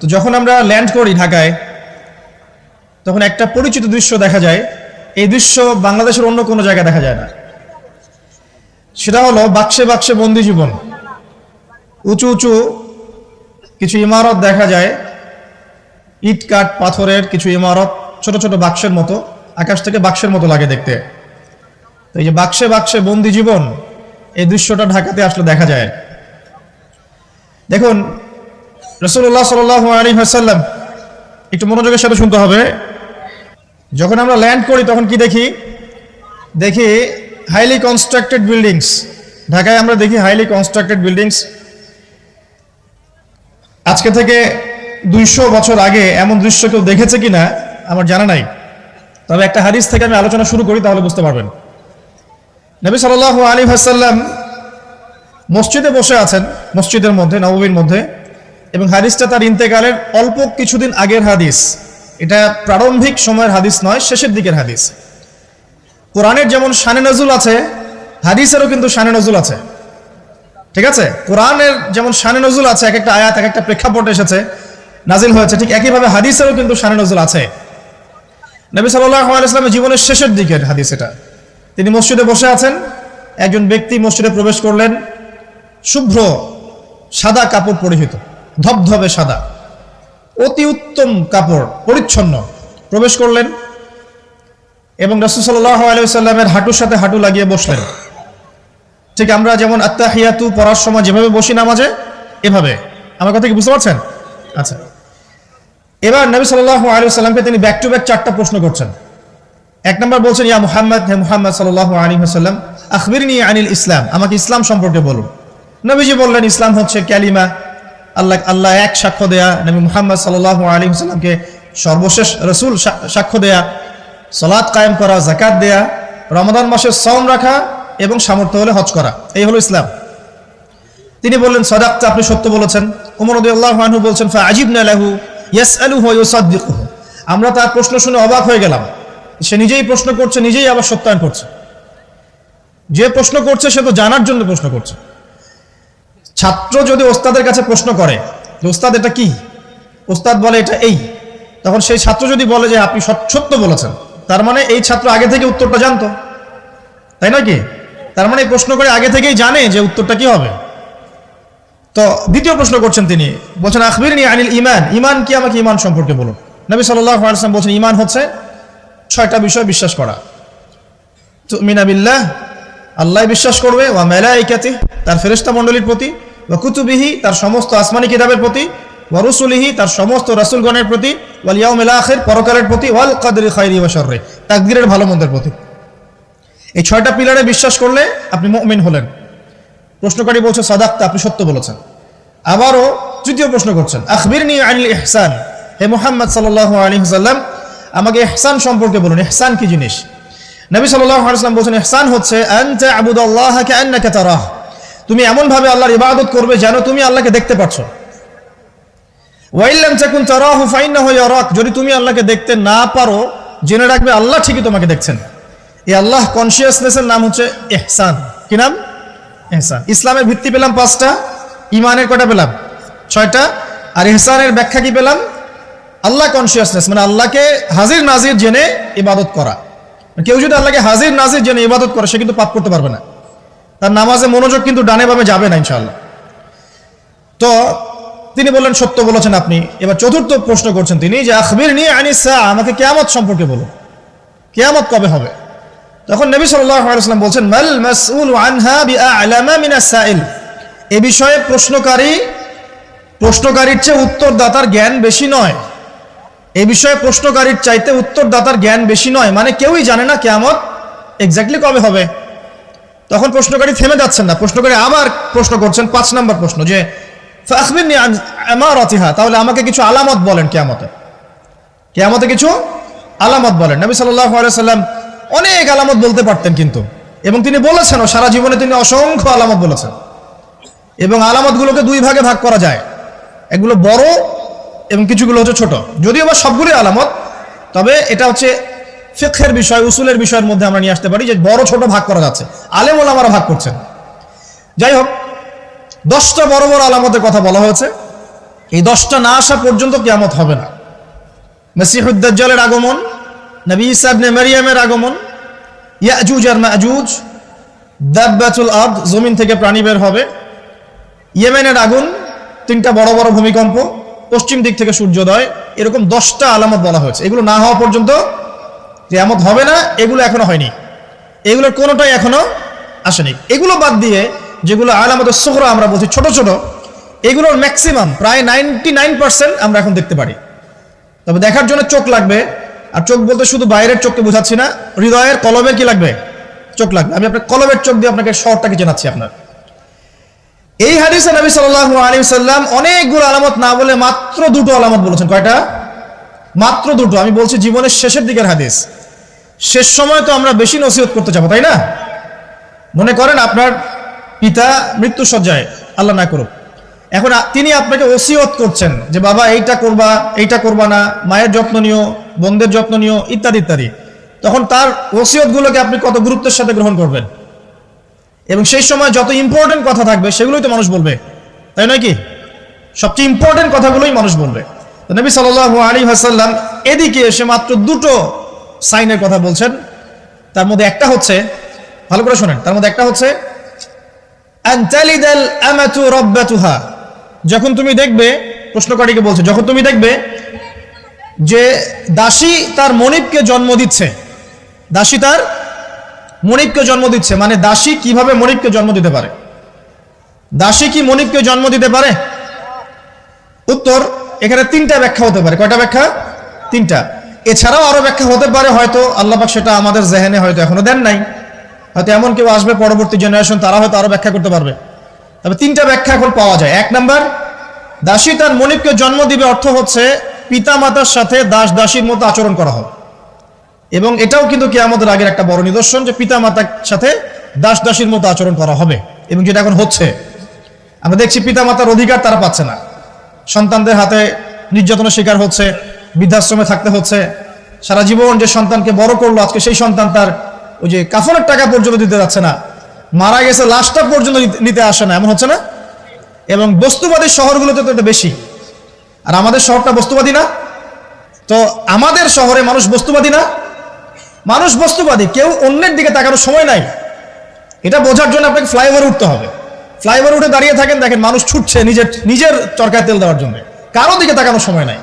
তো যখন আমরা ল্যান্ড করি ঢাকায়, তখন একটা পরিচিত দৃশ্য দেখা যায়। এই দৃশ্য বাংলাদেশের অন্য কোনো জায়গায় দেখা যায় না। সেটা হলো বাক্সে বাক্সে বন্দি জীবন। উঁচু উঁচু কিছু ইমারত দেখা যায়। ইট কাঠ, পাথরের কিছু ইমারত, ছোট ছোট বাক্সের মতো, আকাশ থেকে বাক্সের মতো লাগে দেখতে। তো এই যে বাক্সে বাক্সে বন্দি জীবন, এই দৃশ্যটা ঢাকাতে আসলে দেখা যায়। দেখুন রসুল্লাহ সাল আলী হাসাল্লাম একটু মনোযোগের সাথে শুনতে হবে। যখন আমরা ল্যান্ড করি, তখন কি দেখি? দেখি হাইলি কনস্ট্রাক্টেড বিল্ডিংস ঢাকায় আমরা দেখি হাইলি কনস্ট্রাক্টেড বিল্ডিংস আজকে থেকে দুইশো বছর আগে এমন দৃশ্য কেউ দেখেছে কিনা, আমার জানা নাই। তবে একটা হাদিস থেকে আমি আলোচনা শুরু করি, তাহলে বুঝতে পারবেন। নবী সাল আলী হাসাল্লাম মসজিদে বসে আছেন, মসজিদের মধ্যে নবমীর মধ্যে। এবং হাদিসটা তার ইন্তেকালের অল্প কিছুদিন আগের হাদিস। এটা প্রারম্ভিক সময়ের হাদিস নয়, শেষের দিকের হাদিস। কোরআনের যেমন শানে নজুল আছে, হাদিসেরও কিন্তু শানে নজুল আছে। ঠিক আছে? কোরআনের যেমন শানে নজুল আছে, এক একটা আয়াত, এক একটা প্রেক্ষাপট এসেছে, নাজিল হয়েছে, ঠিক একইভাবে হাদিসেরও কিন্তু শানে নজুল আছে। নবী সাল্লাহ আলাইসলামের জীবনের শেষের দিকের হাদিস এটা। তিনি মসজিদে বসে আছেন, একজন ব্যক্তি মসজিদে প্রবেশ করলেন, শুভ্র সাদা কাপড় পরিহিত। ধবধবে সাদা। অতি উত্তম কাপড়, পরিচ্ছন্ন। প্রবেশ করলেন এবং রসুল সাল্লাহ আলাইসাল্লামের হাঁটুর সাথে হাঁটু লাগিয়ে বসলেন। ঠিক আমরা যেমন আত্মাহিয়াতু পড়ার সময় যেভাবে বসি নামাজে, এভাবে। আমার কথা কি বুঝতে পারছেন? আচ্ছা। এবার নবী সাল্লাহ আলী সাল্লামকে তিনি ব্যাক টু ব্যাক চারটা প্রশ্ন করছেন। এক নম্বর বলছেন, ইয়া মুহাম্মদ, হে মুহাম্মদ সাল্লাহ আলী হাসাল্লাম আখবিরনি আনিল ইসলাম, আমাকে ইসলাম সম্পর্কে বলুন। নবীজি বললেন, ইসলাম হচ্ছে ক্যালিমা আল্লাহ আল্লাহ এক সাক্ষ্য দেয়া, নবী মুহাম্মদ সাল্লাহ আলী হাসাল্লামকে সর্বশেষ রসুল সাক্ষ্য দেয়া সলাৎ কায়েম করা জাকাত দেয়া রমাদান মাসের সম রাখা এবং সামর্থ্য হলে হজ করা। এই হলো ইসলাম। তিনি বললেন, সদাক্তা আপনি সত্য বলেছেন। উমর আল্লাহ আনহু বলছেন ফা আজিব নালাহু ইয়াস আলু হসাদ্দিকু আমরা তার প্রশ্ন শুনে অবাক হয়ে গেলাম। সে নিজেই প্রশ্ন করছে, নিজেই আবার সত্যায়ন করছে। যে প্রশ্ন করছে, সে তো জানার জন্য প্রশ্ন করছে। ছাত্র যদি ওস্তাদের কাছে প্রশ্ন করে ওস্তাদ, এটা কি? ওস্তাদ বলে, এটা এই। তখন সেই ছাত্র যদি বলে যে, আপনি সত্য বলেছেন। তার মানে এই ছাত্র আগে থেকে উত্তরটা জানতো। তাই নয় কি? তার মানে প্রশ্ন করে আগে থেকেই জানে যে উত্তরটা কি হবে। তো দ্বিতীয় প্রশ্ন করছেন তিনি। বলছেন আখবির নি আনিল ইমান ইমান কি? আমাকে ইমান সম্পর্কে বলুন। নবী সাল্লাহ বলছেন ইমান হচ্ছে ছয়টা বিষয় বিশ্বাস করা। তো মিনাবিল্লাহ আল্লাহ বিশ্বাস করবে ও ওয়া মেলাইকাতি তার ফেরেস্তা মণ্ডলীর প্রতি ওয়া তার সমস্ত আসমানি কিতাবের প্রতি, ওয়া তার সমস্ত রাসুলগণের প্রতি, ওয়াল ইয়াউমিল আখির, পরকালের প্রতি, ওয়াল কাদরি খাইরি ওয়া শাররি, তাকদীরের ভালো মন্দের প্রতি। এই ছয়টা পিলারে বিশ্বাস করলে আপনি মুমিন হলেন। প্রশ্নকারী বলছে, সাদাক্তা, আপনি সত্য বলেছেন। আবারও তৃতীয় প্রশ্ন করছেন, আখবিরনি আনিল ইহসান। হে মোহাম্মদ সাল্লাহ আলী সাল্লাম আমাকে ইহসান সম্পর্কে বলুন, ইহসান কি জিনিস? নবী সাল্লাহ আলাইসলাম বলছেন, ইহসান হচ্ছে আনতা আবুদাল্লাহকে আন্নাকে তারাহ। তুমি এমনভাবে আল্লাহর ইবাদত করবে যেন তুমি আল্লাহকে দেখতে পাচ্ছ। ওয়াইল্লাম চাকুন তারাহু ফাইন্নাহু ইয়ারাক, যদি তুমি আল্লাহকে দেখতে না পারো, জেনে রাখবে আল্লাহ ঠিকই তোমাকে দেখছেন। এই আল্লাহ কনসিয়াসনেসের নাম হচ্ছে এহসান কি নাম? এহসান ইসলামের ভিত্তি পেলাম পাঁচটা, ইমানের কটা পেলাম? ছয়টা। আর এহসানের ব্যাখ্যা কি পেলাম? আল্লাহ কনসিয়াসনেস মানে আল্লাহকে হাজির নাজির জেনে ইবাদত করা। কেউ যদি আল্লাহকে হাজির নাজির জেনে ইবাদত করে, সে কিন্তু পাপ করতে পারবে না। তার নামাজে মনোযোগ কিন্তু ডানে বামে যাবে না ইনশাল্লাহ তো তিনি বললেন, সত্য বলেছেন আপনি। এবার চতুর্থ প্রশ্ন করছেন তিনি যে আখবির নিয়ে আনিসা, আমাকে কেয়ামত সম্পর্কে বলুন কেয়ামত কবে হবে? তখন নবী সাল্লাম বলছেন, মাল মাসউল আনহা সাইল। এ বিষয়ে প্রশ্নকারী, প্রশ্নকারীর চেয়ে উত্তরদাতার জ্ঞান বেশি নয়। এ বিষয়ে প্রশ্নকারীর চাইতে উত্তরদাতার জ্ঞান বেশি নয়। মানে কেউই জানে না কেয়ামত এক্স্যাক্টলি কবে হবে। তখন প্রশ্নকারী থেমে যাচ্ছেন না। প্রশ্নকারী আবার প্রশ্ন করছেন, পাঁচ নম্বর প্রশ্ন যে আমারাতিহা তাহলে আমাকে কিছু আলামত বলেন কেয়ামতে। কেয়ামতে কিছু আলামত বলেন। নবী সাল্লাম অনেক আলামত বলতে পারতেন কিন্তু। এবং তিনি বলেছেন সারা জীবনে তিনি অসংখ্য আলামত বলেছেন। এবং আলামতগুলোকে দুই ভাগে ভাগ করা যায়। এগুলো বড় এবং কিছুগুলো হচ্ছে ছোট। যদিও বা সবগুলি আলামত, তবে এটা হচ্ছে ফিখের বিষয়, উসুলের বিষয়ের মধ্যে আমরা নিয়ে আসতে পারি যে বড় ছোট ভাগ করা যাচ্ছে। আলেম ওলামারা ভাগ করছেন। যাই হোক, দশটা বড় বড় আলামতের কথা বলা হয়েছে। এই দশটা না আসা পর্যন্ত কিয়ামত হবে না। মসিহুদ্দাজ্জালের আগমন, নবী ইসাবনে মারিয়ামের আগমন, ইয়াজুজ আর মাজুজ, দাব্বাতুল আদ জমিন থেকে প্রাণী বের হবে। ইয়েমেনের আগুন, তিনটা বড় বড় ভূমিকম্প, পশ্চিম দিক থেকে সূর্যোদয়, এরকম দশটা আলামত বলা হয়েছে। এগুলো না হওয়া পর্যন্ত যে এমত হবে না, এগুলো এখনও হয়নি। এগুলোর কোনোটাই এখনও আসেনি। এগুলো বাদ দিয়ে যেগুলো আলামত সোহরা আমরা বলছি ছোট ছোট, এগুলোর ম্যাক্সিমাম প্রায় নাইনটি আমরা এখন দেখতে পারি। তবে দেখার জন্য চোখ লাগবে, আর চোখ বলতে শুধু বাইরের চোখকে বোঝাচ্ছি না, হৃদয়ের কলবের কি লাগবে? চোখ লাগবে। আমি আপনার কলবের চোখ দিয়ে আপনাকে শহরটাকে জানাচ্ছি আপনার। এই হাদিসে নবী সাল্লাল্লাহু আলাইহি সাল্লাম অনেকগুলো আলামত না বলে মাত্র দুটো আলামত বলেছেন। কয়টা? মাত্র দুটো। আমি বলছি জীবনের শেষের দিকের হাদিস। শেষ সময় তো আমরা বেশি নসিহত করতে চাবো তাই না? মনে করেন আপনার পিতা মৃত্যু সজ্জায় আল্লাহ না করুক। এখন তিনি আপনাকে ওসিয়ত করছেন যে, বাবা, এইটা করবা এইটা করবা না, মায়ের যত্ন নিও, বোনদের যত্ন নিও, ইত্যাদি ইত্যাদি। তখন তার ওসিয়তগুলোকে আপনি কত গুরুত্বের সাথে গ্রহণ করবেন? এবং সেই সময় যত ইম্পর্টেন্ট কথা থাকবে, সেগুলোই তো মানুষ বলবে। তাই নয় কি? সবচেয়ে ইম্পর্টেন্ট কথাগুলোই মানুষ বলবে। নবী সাল্লাল্লাহু আলাইহি ওয়াসাল্লাম এদিকে এসে মাত্র দুটো সাইনের কথা বলছেন, তার মধ্যে একটা হচ্ছে, ভালো করে শোনেন, তার মধ্যে একটা হচ্ছে যখন তুমি দেখবে প্রশ্নকারীকে বলছে, যখন তুমি দেখবে যে দাসী তার মনিবকে জন্ম দিচ্ছে, দাসী তার মনিবকে জন্ম দিচ্ছে মানে দাসী কীভাবে মনিবকে জন্ম দিতে পারে? দাসী কি মনিবকে জন্ম দিতে পারে? উত্তর, এখানে তিনটা ব্যাখ্যা হতে পারে, কয়টা ব্যাখ্যা? তিনটা। এছাড়াও আরও ব্যাখ্যা হতে পারে, হয়তো আল্লাহ পাক সেটা আমাদের জেহেনে হয়তো এখনও দেন নাই। হয়তো এমন কেউ আসবে, পরবর্তী জেনারেশন তারা হয়তো আরও ব্যাখ্যা করতে পারবে। তবে তিনটা ব্যাখ্যা এখন পাওয়া যায়। এক নাম্বার, দাসী তার মনিবকে জন্ম দিবে অর্থ হচ্ছে পিতা মাতার সাথে দাস দাসীর মতো আচরণ করা হবে এবং এটাও কিন্তু কি আমাদের আগের একটা বড় নিদর্শন যে পিতা মাতার সাথে দাস দাসীর মতো আচরণ করা হবে এবং যেটা এখন হচ্ছে। আমরা দেখছি পিতা মাতার অধিকার তারা পাচ্ছে না। সন্তানদের হাতে নির্যাতনের শিকার হচ্ছে। বৃদ্ধাশ্রমে থাকতে হচ্ছে। সারা জীবন যে সন্তানকে বড় করল, আজকে সেই সন্তান তার ওই যে কাফনের টাকা পর্যন্ত দিতে যাচ্ছে না। মারা গেছে, লাশটা পর্যন্ত নিতে- আসে না, এমন হচ্ছে না? এবং বস্তুবাদী শহরগুলোতে তো এটা বেশি। আর আমাদের শহরটা বস্তুবাদী না। তো আমাদের শহরে মানুষ বস্তুবাদী না। মানুষ বস্তুবাদী, কেউ অন্যের দিকে তাকানোর সময় নাই। এটা বোঝার জন্য আপনাকে ফ্লাইওভার উঠতে হবে। ফ্লাইওভার উঠে দাঁড়িয়ে থাকেন, দেখেন মানুষ ছুটছে নিজের নিজের চরকায় তেল দেওয়ার জন্য। কারও দিকে তাকানোর সময় নাই।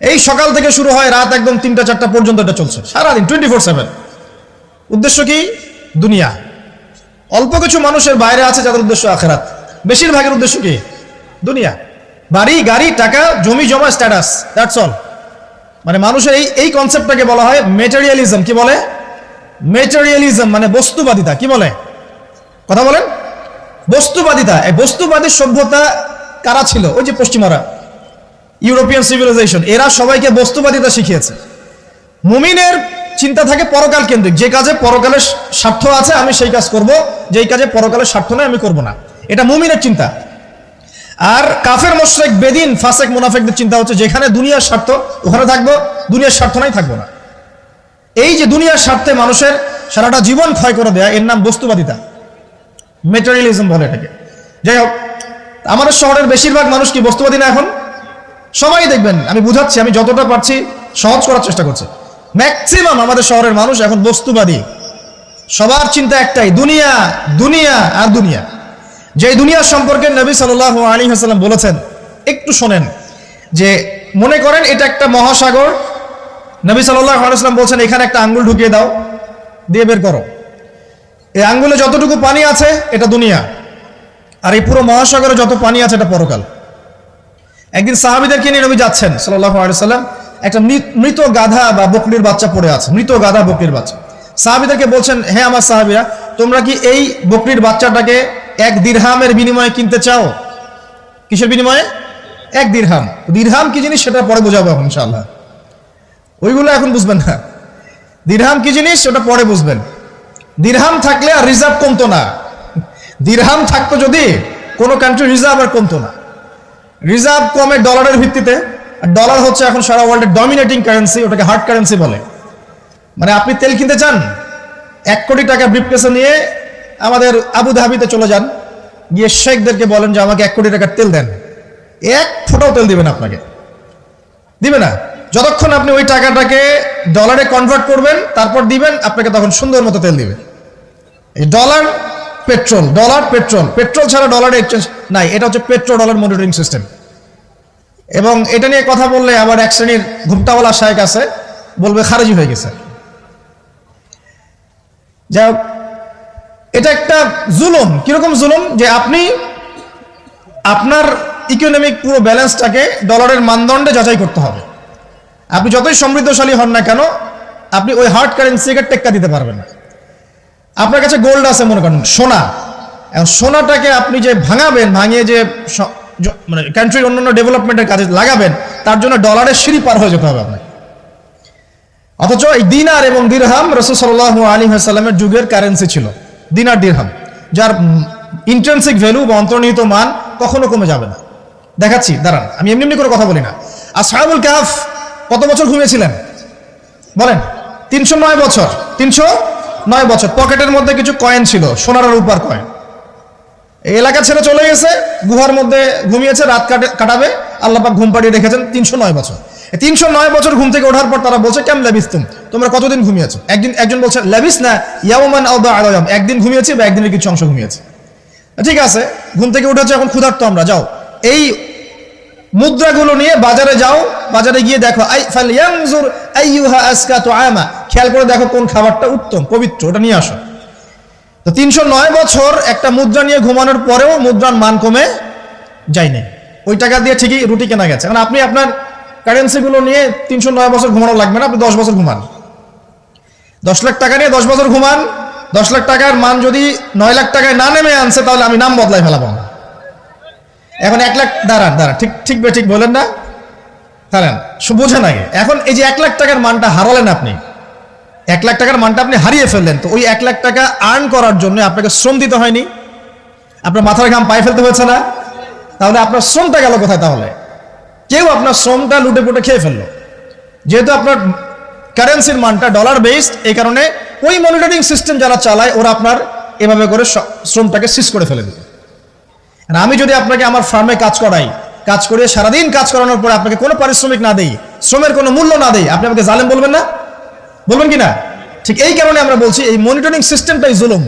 এই সকাল থেকে শুরু হয় রাত একদম তিনটা, চারটা পর্যন্ত এটা চলছে। সারাদিন টোয়েন্টি ফোর সেভেন উদ্দেশ্য কি? দুনিয়া। অল্প কিছু মানুষের বাইরে আছে যাদের উদ্দেশ্য আখেরাত। বেশিরভাগের উদ্দেশ্য কি? দুনিয়া। বাড়ি, গাড়ি, টাকা, জমি, জমা স্ট্যাটাস দ্যাটস অল মানে মানুষের এই এই কনসেপ্টটাকে বলা হয় মেটেরিয়ালিজম কি বলে? মেটেরিয়ালিজম মানে বস্তুবাদিতা। কি বলে? কথা বলেন। বস্তুবাদিতা। এই বস্তুবাদী সভ্যতা কারা ছিল? ওই যে পশ্চিমারা। ইউরোপিয়ান সিভিলাইজেশন এরা সবাইকে বস্তুবাদিতা শিখিয়েছে। মুমিনের চিন্তা থাকে পরকাল কেন্দ্রিক। যে কাজে পরকালের স্বার্থ আছে, আমি সেই কাজ করব। যেই কাজে পরকালের স্বার্থ নয় আমি করব না। এটা মুমিনের চিন্তা। আর কাফের, মোশরেক, বেদিন, ফাসেক, মুনাফেকদের চিন্তা হচ্ছে, যেখানে দুনিয়ার স্বার্থ, ওখানে থাকব, দুনিয়ার স্বার্থ নাই, থাকব না। এই যে দুনিয়ার স্বার্থে মানুষের সারাটা জীবন ক্ষয় করে দেয়া, এর নাম বস্তুবাদিতা। মেটেরিয়ালিজম বলে এটাকে। যাই হোক, আমাদের শহরের বেশিরভাগ মানুষ কি বস্তুবাদী না এখন? সবাই দেখবেন, আমি বুঝাচ্ছি, আমি যতটা পারছি সহজ করার চেষ্টা করছি। ম্যাক্সিমাম আমাদের শহরের মানুষ এখন বস্তুবাদী। সবার চিন্তা একটাই, দুনিয়া দুনিয়া আর দুনিয়া। যে দুনিয়া সম্পর্কে নবী সাল আলী হাসাল্লাম বলেছেন, একটু শোনেন, যে মনে করেন এটা একটা মহাসাগর। নবী সাল্লাহ আলাইসাল্লাম বলছেন, এখানে একটা আঙ্গুল ঢুকিয়ে দাও, দিয়ে বের করো। এই আঙ্গুলে যতটুকু পানি আছে, এটা দুনিয়া। আর এই পুরো মহাসাগরে যত পানি আছে, এটা পরকাল। একদিন সাহাবিদেরকে নিয়ে নবী যাচ্ছেন সাল্লাহ আলাইসাল্লাম একটা মৃত- গাধা বা বকরির বাচ্চা পড়ে আছে, মৃত গাধা বকরির বাচ্চা। সাহাবিদেরকে বলছেন হ্যাঁ আমার সাহাবিরা, তোমরা কি এই বকরির বাচ্চাটাকে এক দিরহামের বিনিময়ে কিনতে চাও? কিসের বিনিময়ে? এক দিরহাম। দিরহাম কি জিনিস? সেটা পরে বোঝাবো এখন, ইনশাআল্লাহ। ওইগুলো এখন বুঝবেন না। দিরহাম কি জিনিস? সেটা পরে বুঝবেন। দিরহাম থাকলে আর রিজার্ভ কমতো না। দিরহাম থাকতো যদি, কোনো কান্ট্রি রিজার্ভ আর কমতো না। রিজার্ভ কমে ডলারের ভিত্তিতে, ডলার হচ্ছে এখন সারা ওয়ার্ল্ডের ডমিনেটিং কারেন্সি ওটাকে হার্ড কারেন্সি বলে। মানে আপনি তেল কিনতে চান, এক কোটি টাকা ব্রিফকেসে নিয়ে আমাদের আবু ধাবিতে চলে যান, গিয়ে শেখদেরকে বলেন যে আমাকে এক কোটি টাকার তেল দেন। এক ফোঁটাও তেল দিবেন আপনাকে। দিবে না। যতক্ষণ আপনি ওই টাকাটাকে ডলারে কনভার্ট করবেন, তারপর দিবেন, আপনাকে তখন সুন্দর মতো তেল দিবে। এই dollar petrol, dollar, petrol. Petrol ছাড়া ডলার এক্সচেঞ্জ নাই, এটা হচ্ছে পেট্রো ডলার মনিটরিং সিস্টেম এবং এটা নিয়ে কথা বললে আবার এক শ্রেণির ঘুমটাওয়ালা শায়েক আছে, বলবে খারেজি হয়ে গেছে। যাই এটা একটা জুলুম। কীরকম জুলুম? যে আপনি আপনার ইকোনমিক পুরো ব্যালেন্সটাকে ডলারের মানদণ্ডে যাচাই করতে হবে। আপনি যতই সমৃদ্ধশালী হন না কেন, আপনি ওই হার্ড কারেন্সিকে টেক্কা দিতে পারবেন না। আপনার কাছে গোল্ড আছে মনে করেন, সোনা। এখন সোনাটাকে আপনি যে ভাঙাবেন, ভাঙিয়ে যে মানে কান্ট্রির অন্যান্য ডেভেলপমেন্টের কাজে লাগাবেন, তার জন্য ডলারের সিঁড়ি পার হয়ে যেতে হবে আপনাকে। অথচ এই দিনার এবং দিরহাম রসুল সাল্লাহ আলী সাল্লামের যুগের কারেন্সি ছিল, দিনার দিরহাম, যার ইন্ট্রেন্সিক ভ্যালু বা অন্তর্নিহিত মান কখনো কমে যাবে না। দেখাচ্ছি, দাঁড়ান, আমি এমনি এমনি করে কথা বলি না। আর সাহাবুল কাহাফ কত বছর ঘুমিয়েছিলেন? বলেন, তিনশো নয় বছর, তিনশো নয় বছর। পকেটের মধ্যে কিছু কয়েন ছিল, সোনার রূপার কয়েন এলাকা ছেড়ে চলে গেছে, গুহার মধ্যে ঘুমিয়েছে, রাত কাটে কাটাবে আল্লাপাক ঘুম পাড়িয়ে রেখেছেন তিনশো নয় বছর। তিনশো নয় বছর ঘুম থেকে ওঠার পর তারা বলছে, কেমন লেবিস তুম তোমরা কতদিন ঘুমিয়েছো? একদিন একজন বলছে, লেবিস না ইয়ামান আলাম একদিন ঘুমিয়েছি বা একদিনের কিছু অংশ ঘুমিয়েছি। ঠিক আছে, ঘুম থেকে উঠেছে, এখন ক্ষুধার্ত আমরা, যাও। এই মুদ্রাগুলো নিয়ে বাজারে যাও, বাজারে গিয়ে দেখো, আই, ফাল ইয়ানজুর আইয়ুহা আসকা তো আমা খেয়াল করে দেখো কোন খাবারটা উত্তম, পবিত্র, ওটা নিয়ে আসো। তো তিনশো নয় বছর একটা মুদ্রা নিয়ে ঘুমানোর পরেও মুদ্রার মান কমে যায়নি ওই টাকা দিয়ে ঠিকই রুটি কেনা গেছে। কারণ আপনি আপনার কারেন্সিগুলো নিয়ে তিনশো নয় বছর ঘুমানো লাগবে না, আপনি দশ বছর ঘুমান। দশ লাখ টাকা নিয়ে দশ বছর ঘুমান, দশ লাখ টাকার মান যদি নয় লাখ টাকায় না নেমে আনছে, তাহলে আমি নাম বদলাই ফেলাবো। এখন এক লাখ, দাঁড়ান দাঁড়ান, ঠিক ঠিক বে ঠিক বলেন না। শু- বোঝেন আগে এখন এই যে এক লাখ টাকার মানটা হারালেন আপনি, এক লাখ টাকার মানটা আপনি হারিয়ে ফেললেন, তো ওই এক লাখ টাকা আর্ন করার জন্য আপনাকে শ্রম দিতে হয়নি? আপনার মাথার ঘাম পায়ে ফেলতে হয়েছে না? তাহলে আপনার শ্রমটা গেল কোথায় তাহলে? কেউ আপনার শ্রমটা লুটে পুটে খেয়ে ফেলল। যেহেতু আপনার কারেন্সির মানটা ডলার বেসড এই কারণে ওই মনিটরিং সিস্টেম যারা চালায়, ওরা আপনার এভাবে করে শ্রমটাকে সিজ করে ফেলে দেবে। আমি যদি আপনাকে আমার ফার্মে কাজ করাই কাজ করে সারাদিন কাজ করানোর পরে আপনাকে কোনো পারিশ্রমিক না দেই, শ্রমের কোনো মূল্য না দেই। আপনি আমাকে জালেম বলবেন না? বলবেন কি না? ঠিক এই কারণে আমরা বলছি, এই মনিটরিং সিস্টেমটাই জুলুম।